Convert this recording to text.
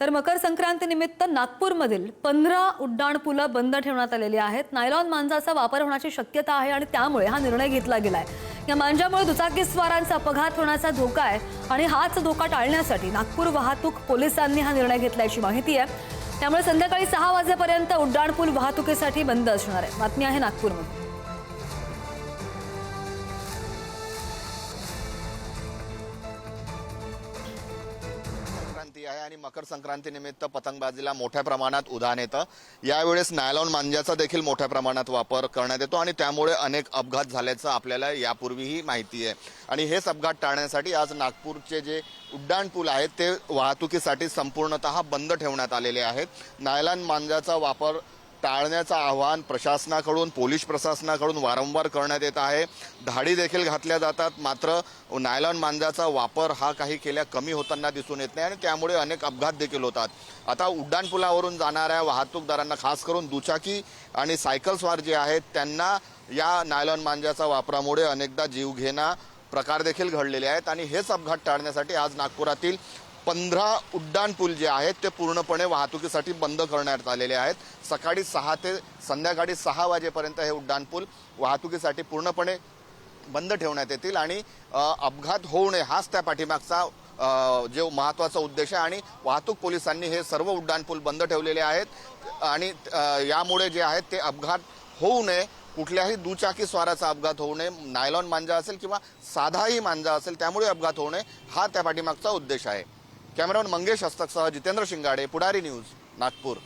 तर मकर संक्रांतीनिमित्त नागपूरमधील पंधरा उड्डाणपुलं बंद ठेवण्यात आलेली आहेत. नायलॉन मांजाचा वापर होण्याची शक्यता आहे आणि त्यामुळे हा निर्णय घेतला गेलाय. या मांजामुळे दुचाकीस्वारांचा अपघात होण्याचा धोका आहे आणि हाच धोका टाळण्यासाठी नागपूर वाहतूक पोलिसांनी हा निर्णय घेतल्याची माहिती आहे. त्यामुळे संध्याकाळी सहा वाजेपर्यंत उड्डाणपूल वाहतुकीसाठी बंद असणार आहे. बातमी आहे नागपूरमध्ये आहे आणि मकर संक्रांतीनिमित्त पतंगबाजीला मोठ्या प्रमाणात उधाण येतं. यावेळेस नायलॉन मांजाचा देखील मोठ्या प्रमाणात वापर करण्यात येतो आणि त्यामुळे अनेक अपघात झाल्याचं आपल्याला यापूर्वीही माहिती आहे. आणि हेच अपघात टाळण्यासाठी आज नागपूरचे जे उड्डाण पूल आहेत ते वाहतुकीसाठी संपूर्णतः बंद ठेवण्यात आलेले आहेत. नायलॉन मांजाचा वापर टाळण्याचं आवाहन प्रशासनाकडून पोलीस प्रशासनाकडून वारंवार करण्यात येत आहे. धाडी देखील घातल्या जातात मात्र नायलॉन मांजाचा वापर हा काही केल्या कमी होताना दिसून येत नाही आणि त्यामुळे अनेक अपघात देखील होतात. आता उड्डाणपुलावरून जाणाऱ्या वाहतूकदारांना खास करून दुचाकी आणि सायकलस्वार जे आहेत त्यांना या नायलॉन मांजाचा वापरामुळे अनेकदा जीवघेणा प्रकार देखील घडलेले आहेत. आणि हेच अपघात टाळण्यासाठी आज नागपुरातील पंधरा उड्डाणपूल जे आहेत ते पूर्णपणे वाहतुकीसाठी बंद करण्यात आलेले आहेत. सकाळी सहा ते संध्याकाळी सहा वाजेपर्यंत हे उड्डाणपूल वाहतुकीसाठी पूर्णपणे बंद ठेवण्यात येतील आणि अपघात होऊ नये हाच त्या पाठीमागचा जो महत्त्वाचा उद्देश आहे. आणि वाहतूक पोलिसांनी हे सर्व उड्डाणपूल बंद ठेवलेले आहेत. आणि यामुळे जे आहेत ते अपघात होऊ नये. कुठल्याही दुचाकी स्वाराचा अपघात होऊ नये. नायलॉन मांजा असेल किंवा साधाही मांजा असेल त्यामुळे अपघात होऊ नये. हा त्या पाठीमागचा उद्देश आहे. कॅमेरामन मंगेश हस्तकसह जितेंद्र शिंगाडे पुढारी न्यूज नागपूर.